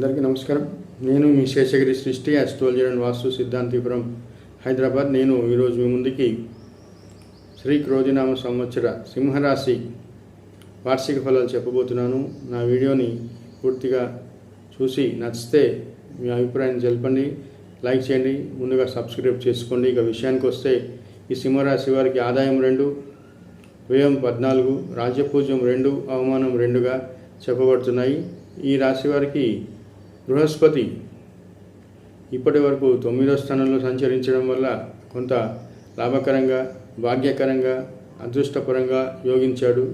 అందరికీ నమస్కారం. నేను మీ శేషగిరి సృష్టి అస్ట్రాలజీ అండ్ వాస్తు సిద్ధాంతిపురం హైదరాబాద్. నేను ఈరోజు మీ ముందుకి శ్రీ క్రోధినామ సంవత్సర సింహరాశి వార్షిక ఫలాలు చెప్పబోతున్నాను. నా వీడియోని పూర్తిగా చూసి నచ్చితే మీ అభిప్రాయం తెలపండి లైక్ చేయండి ముందుగా సబ్స్క్రైబ్ చేసుకోండి. ఇక విషయానికి వస్తే ఈ సింహరాశి వారికి ఆదాయం రెండు వ్యయం పద్నాలుగు రాజ్యపూజ్యం రెండు అవమానం రెండుగా చెప్పబడుతున్నాయి. ఈ రాశి వారికి బృహస్పతి ఇప్పటి వరకు తొమ్మిదో స్థానంలో సంచరించడం వల్ల కొంత లాభకరంగా భాగ్యకరంగా అదృష్టపరంగా యోగించాడు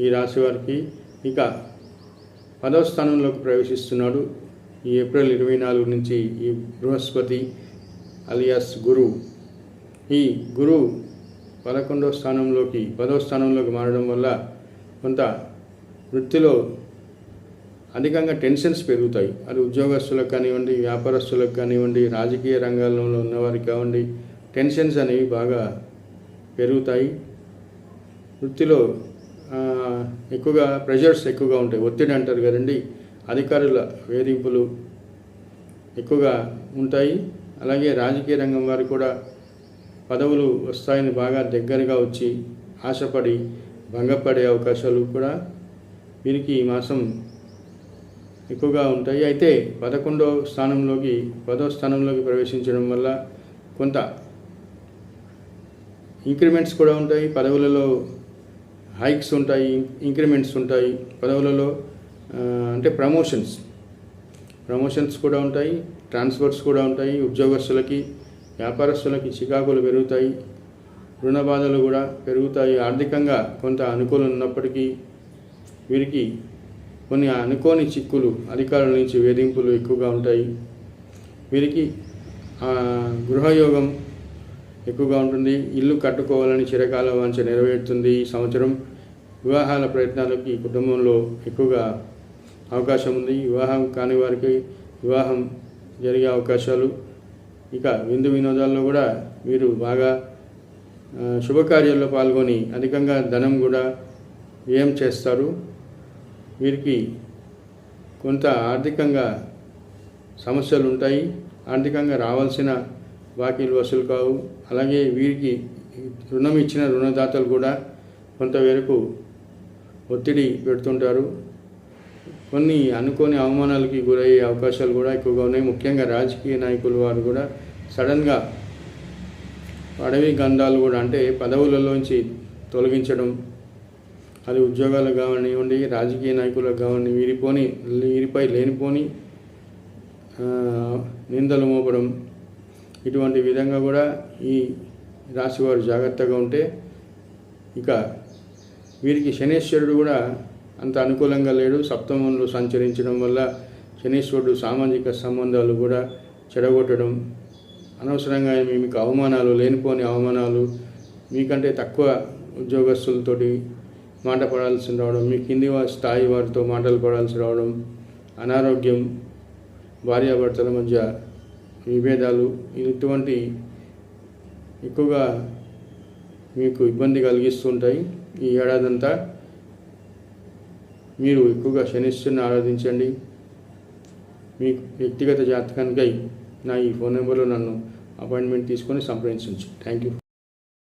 ఈ రాశి వారికి ఇక పదవ స్థానంలోకి ప్రవేశిస్తున్నాడు. ఈ ఏప్రిల్ ఇరవై నాలుగు నుంచి ఈ బృహస్పతి అలియాస్ గురు. ఈ గురు పదకొండవ స్థానంలోకి పదవ స్థానంలోకి మారడం వల్ల కొంత వృత్తిలో అధికంగా టెన్షన్స్ పెరుగుతాయి. అది ఉద్యోగస్తులకు కానివ్వండి వ్యాపారస్తులకు కానివ్వండి రాజకీయ రంగాల్లో ఉన్నవారికి కానివ్వండి టెన్షన్స్ అనేవి బాగా పెరుగుతాయి. వృత్తిలో ఎక్కువగా ప్రెషర్స్ ఎక్కువగా ఉంటాయి. ఒత్తిడి అంటారు కదండి. అధికారుల వేధింపులు ఎక్కువగా ఉంటాయి. అలాగే రాజకీయ రంగం వారు కూడా పదవులు వస్తాయని బాగా దగ్గరగా వచ్చి ఆశపడి భంగపడే అవకాశాలు కూడా వీరికి ఈ మాసం ఎక్కువగా ఉంటాయి. అయితే పదకొండో స్థానంలోకి పదో స్థానంలోకి ప్రవేశించడం వల్ల కొంత ఇంక్రిమెంట్స్ కూడా ఉంటాయి. పదవులలో హైక్స్ ఉంటాయి ఇంక్రిమెంట్స్ ఉంటాయి. పదవులలో అంటే ప్రమోషన్స్ ప్రమోషన్స్ కూడా ఉంటాయి ట్రాన్స్ఫర్స్ కూడా ఉంటాయి. ఉద్యోగస్తులకి వ్యాపారస్తులకి చికాకులు పెరుగుతాయి. రుణ బాధలు కూడా పెరుగుతాయి. ఆర్థికంగా కొంత అనుకూలం ఉన్నప్పటికీ వీరికి కొన్ని అనుకోని చిక్కులు అధికారుల నుంచి వేధింపులు ఎక్కువగా ఉంటాయి. వీరికి గృహయోగం ఎక్కువగా ఉంటుంది. ఇల్లు కట్టుకోవాలని చిరకాల వాంఛ నెరవేరుతుంది. ఈ సంవత్సరం వివాహాల ప్రయత్నాలకి కుటుంబంలో ఎక్కువగా అవకాశం ఉంది. వివాహం కాని వారికి వివాహం జరిగే అవకాశాలు ఇక విందు వినోదాల్లో కూడా వీరు బాగా శుభకార్యాల్లో పాల్గొని అధికంగా ధనం కూడా వ్యయం చేస్తారు. వీరికి కొంత ఆర్థికంగా సమస్యలు ఉంటాయి ఆర్థికంగా రావాల్సిన బాకీలు వసూలు కావు. అలాగే వీరికి రుణం ఇచ్చిన రుణదాతలు కూడా కొంతవరకు ఒత్తిడి పెడుతుంటారు. కొన్ని అనుకోని అవమానాలకి గురయ్యే అవకాశాలు కూడా ఎక్కువగా ఉన్నాయి. ముఖ్యంగా రాజకీయ నాయకులు వారు కూడా సడన్గా అడవి గంధాలు కూడా అంటే పదవులలోంచి తొలగించడం అది ఉద్యోగాలకు కావనివ్వండి రాజకీయ నాయకులకు కావండి వీరిపోని వీరిపై లేనిపోని నిందలు మోపడం ఇటువంటి విధంగా కూడా ఈ రాశివారు జాగ్రత్తగా ఉంటే ఇక వీరికి శనేశ్వరుడు కూడా అంత అనుకూలంగా లేడు. సప్తమంలో సంచరించడం వల్ల శనీశ్వరుడు సామాజిక సంబంధాలు కూడా చెడగొట్టడం అనవసరంగా మీకు అవమానాలు లేనిపోని అవమానాలు మీకంటే తక్కువ ఉద్యోగస్తులతోటి మాట పడాల్సి రావడం మీ కింది స్థాయి వారితో మాటలు పడాల్సి రావడం అనారోగ్యం భార్యాభర్తల మధ్య విభేదాలు ఇటువంటి ఎక్కువగా మీకు ఇబ్బంది కలిగిస్తుంటాయి. ఈ ఏడాదంతా మీరు ఎక్కువగా శనిశ్చరుని ఆరాధించండి. మీ వ్యక్తిగత జాతకానికై నా ఈ ఫోన్ నెంబర్లో నన్ను అపాయింట్మెంట్ తీసుకొని సంప్రదించండి. Thank you.